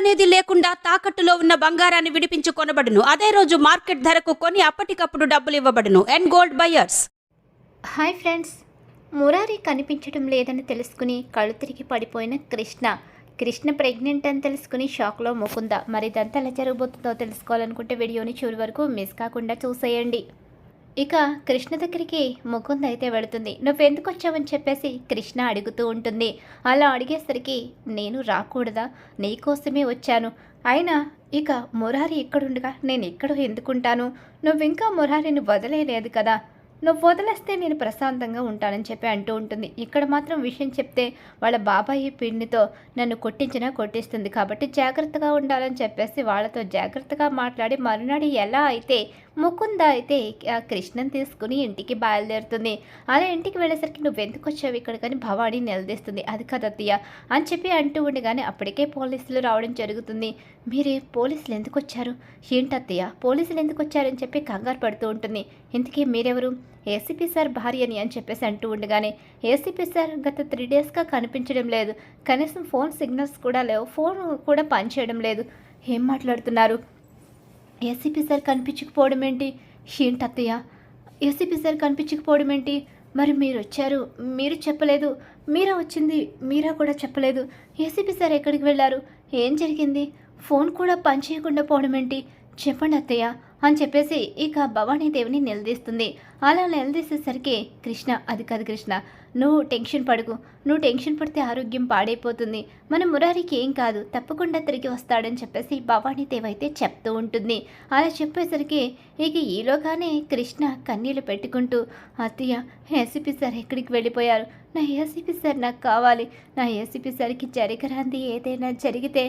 అనేది లేకుండా తాకట్టులో ఉన్న బంగారాన్ని విడిపించి కొనబడును. అదే రోజు మార్కెట్ ధరకు కొని అప్పటికప్పుడు డబ్బులు ఇవ్వబడును. And gold buyers hi friends Murari కనిపించడం లేదని తెలుసుకుని కళ్ళు తిరిగి పడిపోయిన కృష్ణ. కృష్ణ ప్రెగ్నెంట్ అని తెలుసుకుని షాక్లో ముకుంద. మరి ఇదంతా ఎలా జరగబోతుందో తెలుసుకోవాలనుకుంటే వీడియోని చివరి వరకు మిస్ కాకుండా చూసేయండి. ఇక కృష్ణ దగ్గరికి ముకుంద్ అయితే వెళుతుంది. నువ్వెందుకు వచ్చావని చెప్పేసి కృష్ణ అడుగుతూ ఉంటుంది. అలా అడిగేసరికి నేను రాకూడదా? నీకోసమే వచ్చాను. అయినా ఇక మురారి ఇక్కడుండగా నేను ఎక్కడో ఎందుకుంటాను? నువ్వింకా మురారిని వదిలేయలేదు కదా? నువ్వు వదిలేస్తే నేను ప్రశాంతంగా ఉంటానని చెప్పి అంటూ ఉంటుంది. ఇక్కడ మాత్రం విషయం చెప్తే వాళ్ళ బాబాయి పిండితో నన్ను కొట్టించినా కొట్టిస్తుంది. కాబట్టి జాగ్రత్తగా ఉండాలని చెప్పేసి వాళ్ళతో జాగ్రత్తగా మాట్లాడి మరునాడు ఎలా అయితే ముకుంద అయితే ఆ కృష్ణని తీసుకుని ఇంటికి బయలుదేరుతుంది. అలా ఇంటికి వెళ్ళేసరికి నువ్వు ఎందుకు వచ్చావు ఇక్కడ కానీ భవానీ నిలదీస్తుంది. అది కదా అత్తయ్య. అని చెప్పి అంటూ ఉండగానే అప్పటికే పోలీసులు రావడం జరుగుతుంది. మీరే పోలీసులు ఎందుకు వచ్చారు? ఏంటత్తయ్య పోలీసులు ఎందుకు వచ్చారని చెప్పి కంగారు పడుతూ ఉంటుంది. ఇంతకీ మీరెవరు? ఏసీపీ సార్ భార్యని అని చెప్పేసి అంటూ ఉండగానే ఏసీపీ సార్ గత త్రీ డేస్గా కనిపించడం లేదు. కనీసం ఫోన్ సిగ్నల్స్ కూడా లేవు. ఫోన్ కూడా పనిచేయడం లేదు. ఏం మాట్లాడుతున్నారు? ఏసీపీ సార్ కనిపించకపోవడం ఏంటి? ఏంటి అత్తయ్య? ఏసీపీ సార్ కనిపించకపోవడం ఏంటి? మరి మీరు వచ్చారు. మీరు చెప్పలేదు. మీరా వచ్చింది. మీరా కూడా చెప్పలేదు. ఏసీపీ సార్ ఎక్కడికి వెళ్ళారు? ఏం జరిగింది? ఫోన్ కూడా పనిచేయకుండా పోవడం ఏంటి? చెప్పండి అత్తయ్య. అని చెప్పేసి ఇక భవానీదేవిని నిలదీస్తుంది. అలా నిలదీసేసరికి కృష్ణ అది కాదు కృష్ణ నువ్వు టెన్షన్ పడుకు. నువ్వు టెన్షన్ పడితే ఆరోగ్యం పాడైపోతుంది. మన మురారికి ఏం కాదు తప్పకుండా తిరిగి వస్తాడని చెప్పేసి భవానీదేవి అయితే చెప్తూ ఉంటుంది. అలా చెప్పేసరికి ఇక ఈలోగానే కృష్ణ కన్నీళ్ళు పెట్టుకుంటూ అత్తయ్య ఏసీపీ సార్ ఎక్కడికి వెళ్ళిపోయారు? నా ఏసీపీ సార్ నాకు కావాలి. నా ఏసీపీ సార్కి జరగరాంది ఏదైనా జరిగితే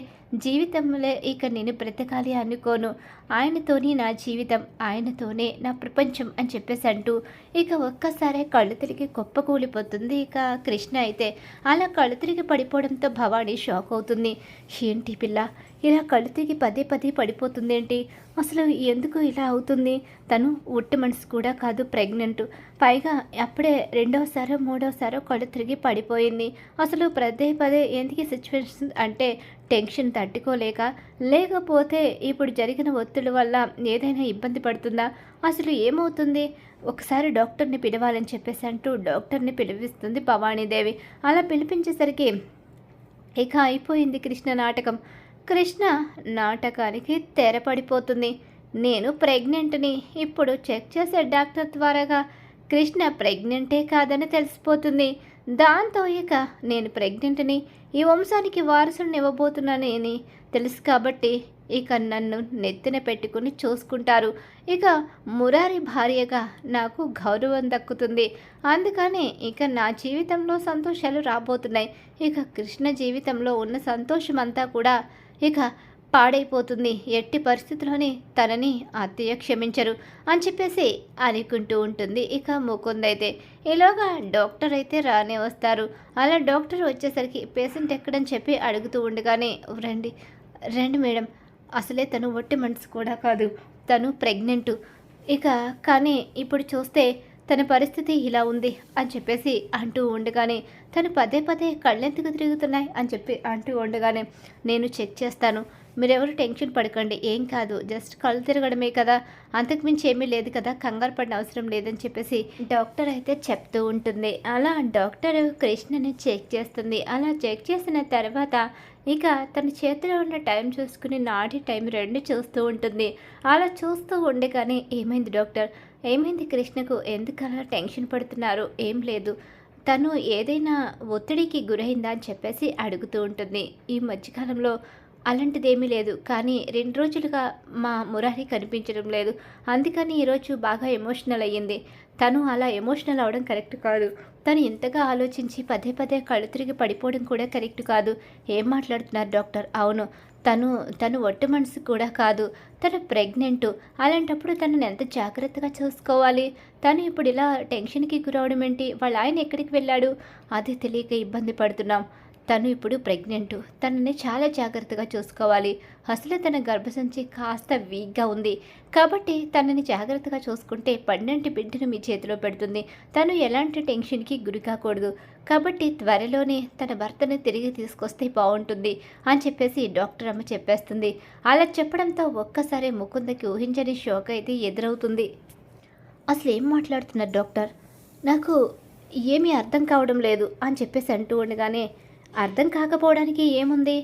జీవితంలో ఇక నేను బ్రతకాలి అనుకోను. ఆయనతోనే నా జీవితం ఆయనతోనే నా ప్రపంచం అని చెప్పేసి అంటూ ఇక ఒక్కసారే కళ్ళు తిరిగి గొప్ప కూలిపోతుంది ఇక కృష్ణ అయితే అలా కళ్ళు తిరిగి పడిపోవడంతో భవానీ షాక్ అవుతుంది. ఏంటి పిల్ల? ఇలా కళ్ళు తిరిగి పదే పదే పడిపోతుంది ఏంటి? అసలు ఎందుకు ఇలా అవుతుంది? తను ఉట్టి మనసు కూడా కాదు ప్రెగ్నెంట్. పైగా అప్పుడే రెండవసారో మూడవసారో కళ్ళు తిరిగి పడిపోయింది. అసలు పదే పదే ఎందుకు సిచ్యువేషన్ అంటే టెన్షన్ తట్టుకోలేక లేకపోతే ఇప్పుడు జరిగిన ఒత్తిడి వల్ల ఏదైనా ఇబ్బంది పడుతుందా? అసలు ఏమవుతుంది? ఒకసారి డాక్టర్ని పిలవాలని చెప్పేసి అంటూ డాక్టర్ని పిలిపిస్తుంది భవానీదేవి. అలా పిలిపించేసరికి ఇక అయిపోయింది కృష్ణ నాటకం. కృష్ణ నాటకానికి తెరపడిపోతుంది. నేను ప్రెగ్నెంట్ని. ఇప్పుడు చెక్ చేసే డాక్టర్ ద్వారాగా కృష్ణ ప్రెగ్నెంటే కాదని తెలిసిపోతుంది. దాంతో ఇక నేను ప్రెగ్నెంట్ని ఈ వంశానికి వారసుని ఇవ్వబోతున్నానని తెలుసు కాబట్టి ఇక నన్ను నెత్తిన పెట్టుకుని చూసుకుంటారు. ఇక మురారి భార్యగా నాకు గౌరవం దక్కుతుంది. అందుకని ఇక నా జీవితంలో సంతోషాలు రాబోతున్నాయి. ఇక కృష్ణ జీవితంలో ఉన్న సంతోషం అంతా కూడా ఇక పాడైపోతుంది. ఎట్టి పరిస్థితుల్లోనే తనని అత్తయ్య క్షమించరు అని చెప్పేసి అనుకుంటూ ఉంటుంది. ఇక ముకుంద్ అయితే ఈలోగా డాక్టర్ అయితే రానే వస్తారు. అలా డాక్టర్ వచ్చేసరికి పేషెంట్ ఎక్కడని చెప్పి అడుగుతూ ఉండగానే రండి రండి మేడం. అసలే తను ఒట్టి మనసు కూడా కాదు. తను ప్రెగ్నెంట్. ఇక కానీ ఇప్పుడు చూస్తే తన పరిస్థితి ఇలా ఉంది అని చెప్పేసి అంటూ ఉండగానే తను పదే పదే కళ్ళెందుకు తిరుగుతున్నాయి అని చెప్పి అంటూ ఉండగానే నేను చెక్ చేస్తాను. మీరెవరు టెన్షన్ పడకండి ఏం కాదు. జస్ట్ కళ్ళు తిరగడమే కదా. అంతకుమించి ఏమీ లేదు కదా. కంగారు పడిన అవసరం లేదని చెప్పేసి డాక్టర్ అయితే చెప్తూ ఉంటుంది. అలా డాక్టర్ కృష్ణని చెక్ చేస్తుంది. అలా చెక్ చేసిన తర్వాత ఇక తన చేతిలో ఉన్న టైం చూసుకుని నాటి టైం రెండు చూస్తూ ఉంటుంది. అలా చూస్తూ ఉండగానే ఏమైంది డాక్టర్? ఏమైంది కృష్ణకు? ఎందుకు అలా టెన్షన్ పడుతున్నారు? ఏం లేదు. తను ఏదైనా ఒత్తిడికి గురైందా అని చెప్పేసి అడుగుతూ ఉంటుంది. ఈ మధ్యకాలంలో అలాంటిదేమీ లేదు. కానీ రెండు రోజులుగా మా మురారి కనిపించడం లేదు. అందుకని ఈరోజు బాగా ఎమోషనల్ అయ్యింది. తను అలా ఎమోషనల్ అవడం కరెక్ట్ కాదు. తను ఇంతగా ఆలోచించి పదే పదే కళ్ళు తిరిగి పడిపోవడం కూడా కరెక్ట్ కాదు. ఏం మాట్లాడుతున్నారు డాక్టర్? అవును. తను తను ఒట్టు మనసు కూడా కాదు. తను ప్రెగ్నెంట్. అలాంటప్పుడు తనని ఎంత జాగ్రత్తగా చూసుకోవాలి? తను ఇప్పుడు ఇలా టెన్షన్కి గురవడం ఏంటి? వాళ్ళ ఆయన ఎక్కడికి వెళ్ళాడు? అది తెలియక ఇబ్బంది పడుతున్నాం. తను ఇప్పుడు ప్రెగ్నెంట్ తనని చాలా జాగ్రత్తగా చూసుకోవాలి. అసలు తన గర్భసంచి కాస్త వీక్గా ఉంది. కాబట్టి తనని జాగ్రత్తగా చూసుకుంటే పన్నెంటి బిడ్డను మీ చేతిలో పెడుతుంది. తను ఎలాంటి టెన్షన్కి గురి కాకూడదు. కాబట్టి త్వరలోనే తన భర్తని తిరిగి తీసుకొస్తే బాగుంటుంది అని చెప్పేసి డాక్టర్ అమ్మ చెప్పేస్తుంది. అలా చెప్పడంతో ఒక్కసారి ముకుందకి ఊహించని షోక్ అయితే ఎదురవుతుంది. అసలు ఏం మాట్లాడుతున్నారు డాక్టర్? నాకు ఏమీ అర్థం కావడం లేదు అని చెప్పేసి అంటూ ఉండగానే అర్థం కాకపోవడానికి ఏముంది?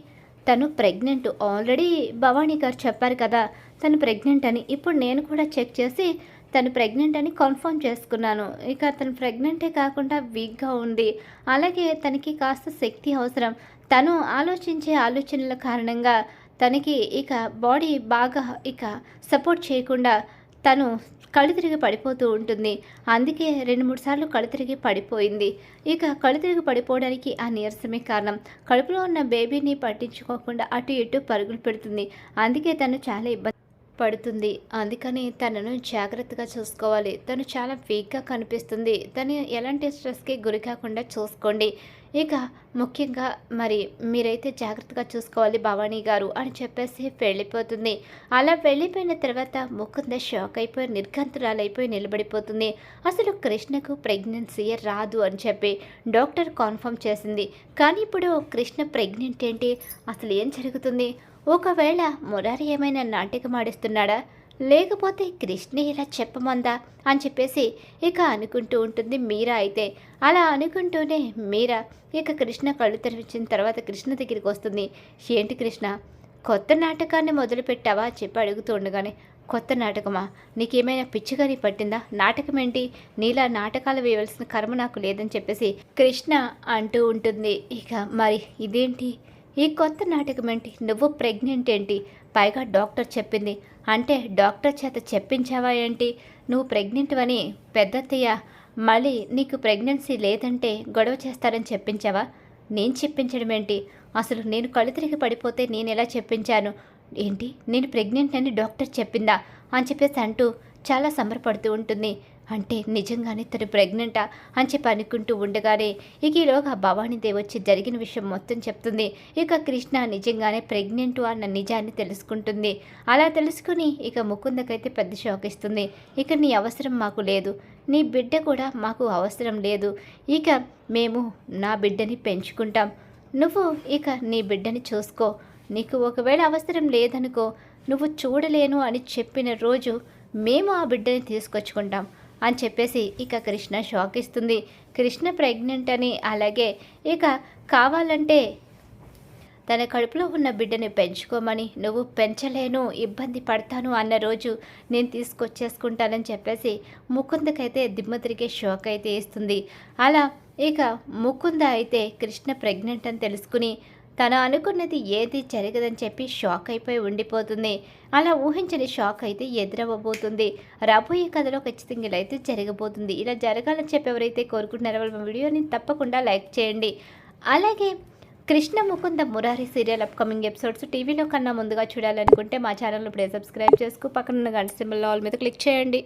తను ప్రెగ్నెంట్. ఆల్రెడీ భవానీ గారు చెప్పారు కదా తను ప్రెగ్నెంట్ అని. ఇప్పుడు నేను కూడా చెక్ చేసి తను ప్రెగ్నెంట్ అని కన్ఫర్మ్ చేసుకున్నాను. ఇక తను ప్రెగ్నెంటే కాకుండా వీక్గా ఉంది. అలాగే తనకి కాస్త శక్తి అవసరం. తను ఆలోచించే ఆలోచనల కారణంగా తనకి ఇక బాడీ బాగా ఇక సపోర్ట్ చేయకుండా తను కళ్ళు తిరిగి పడిపోతూ ఉంటుంది. అందుకే రెండు మూడు సార్లు కళ్ళు తిరిగి పడిపోయింది. ఇక కళ్ళు తిరిగి పడిపోవడానికి ఆ నీరసమే కారణం. కడుపులో ఉన్న బేబీని పట్టించుకోకుండా అటు ఇటు పరుగులు పెడుతుంది. అందుకే తను చాలా ఇబ్బంది పడుతుంది. అందుకని తనను జాగ్రత్తగా చూసుకోవాలి. తను చాలా వీక్గా కనిపిస్తుంది. తను ఎలాంటి స్ట్రెస్కి గురి కాకుండా చూసుకోండి. ఇక ముఖ్యంగా మరి మీరైతే జాగ్రత్తగా చూసుకోవాలి భవానీ గారు అని చెప్పేసి వెళ్ళిపోతుంది. అలా వెళ్ళిపోయిన తర్వాత ముకుంద షాక్ అయిపోయి నిర్గంతురాలైపోయి నిలబడిపోతుంది. అసలు కృష్ణకు ప్రెగ్నెన్సీ రాదు అని చెప్పి డాక్టర్ కన్ఫర్మ్ చేసింది. కానీ ఇప్పుడు కృష్ణ ప్రెగ్నెంట్ ఏంటి? అసలు ఏం జరుగుతుంది? ఒకవేళ మురారి ఏమైనా నాటకం ఆడిస్తున్నాడా? లేకపోతే కృష్ణ ఇలా చెప్పమందా? అని చెప్పేసి ఇక అనుకుంటూ ఉంటుంది మీరా అయితే. అలా అనుకుంటూనే మీరా ఇక కృష్ణ కళ్ళు తెరిచిన తర్వాత కృష్ణ దగ్గరికి వస్తుంది. ఏంటి కృష్ణ కొత్త నాటకాన్ని మొదలుపెట్టావా? చెప్పి అడుగుతూ ఉండగానే కొత్త నాటకమా? నీకేమైనా పిచ్చిగాని పట్టిందా? నాటకం ఏంటి? నీలా నాటకాలు వేయవలసిన కర్మ నాకు లేదని చెప్పేసి కృష్ణ అంటూ ఉంటుంది. ఇక మరి ఇదేంటి? ఈ కొత్త నాటకం ఏంటి నువ్వు ప్రెగ్నెంట్ ఏంటి? పైగా డాక్టర్ చెప్పింది. అంటే డాక్టర్ చేత చెప్పించావా ఏంటి? నువ్వు ప్రెగ్నెంట్ అని పెద్దత్తయ్య మళ్ళీ నీకు ప్రెగ్నెన్సీ లేదంటే గొడవ చేస్తారని చెప్పించావా? నేను చెప్పించడం ఏంటి అసలు నేను కళ్ళు తిరిగి పడిపోతే నేను ఎలా చెప్పించాను? ఏంటి? నేను ప్రెగ్నెంట్ అని డాక్టర్ చెప్పిందా? అని చెప్పేసి అంటూ చాలా సంబరపడుతూ ఉంటుంది. అంటే నిజంగానే తను ప్రెగ్నెంటా అని చెప్పి అనుకుంటూ ఉండగానే ఇక ఈలోగా భవానీదేవి వచ్చి జరిగిన విషయం మొత్తం చెప్తుంది. ఇక కృష్ణ నిజంగానే ప్రెగ్నెంట్ అన్న నిజాన్ని తెలుసుకుంటుంది. అలా తెలుసుకుని ఇక ముకుందకైతే పెద్ద షాక్ ఇస్తుంది. ఇక నీ అవసరం మాకు లేదు. నీ బిడ్డ కూడా మాకు అవసరం లేదు. ఇక మేము నా బిడ్డని పెంచుకుంటాం. నువ్వు ఇక నీ బిడ్డని చూసుకో. నీకు ఒకవేళ అవసరం లేదనుకో నువ్వు చూడలేను అని చెప్పిన రోజు మేము ఆ బిడ్డని తీసుకొచ్చుకుంటాం. అని చెప్పేసి ఇక కృష్ణ షాక్ ఇస్తుంది. కృష్ణ ప్రెగ్నెంట్ అని అలాగే ఇక కావాలంటే తన కడుపులో ఉన్న బిడ్డని పెంచుకోమని నువ్వు పెంచలేను ఇబ్బంది పడతాను అన్న రోజు నేను తీసుకొచ్చేసుకుంటానని చెప్పేసి ముకుందకైతే దిమ్మ తిరిగే షాక్ అయితే ఇస్తుంది అలా ఇక ముకుంద అయితే కృష్ణ ప్రెగ్నెంట్ అని తెలుసుకుని తను అనుకున్నది ఏది జరగదని చెప్పి షాక్ అయిపోయి ఉండిపోతుంది. అలా ఊహించని షాక్ అయితే ఎదురవ్వబోతుంది. రాబోయే కథలో ఖచ్చితంగా ఇలా అయితే జరగబోతుంది. ఇలా జరగాలని చెప్పి ఎవరైతే కోరుకుంటున్నారో వాళ్ళ వీడియోని తప్పకుండా లైక్ చేయండి. అలాగే Krishna Mukunda Murari serial upcoming episodes టీవీలో కన్నా ముందుగా చూడాలనుకుంటే మా ఛానల్ ఇప్పుడే సబ్స్క్రైబ్ చేసుకు. పక్కన ఉన్న గంట సింబల్ ఆల్ మీద క్లిక్ చేయండి.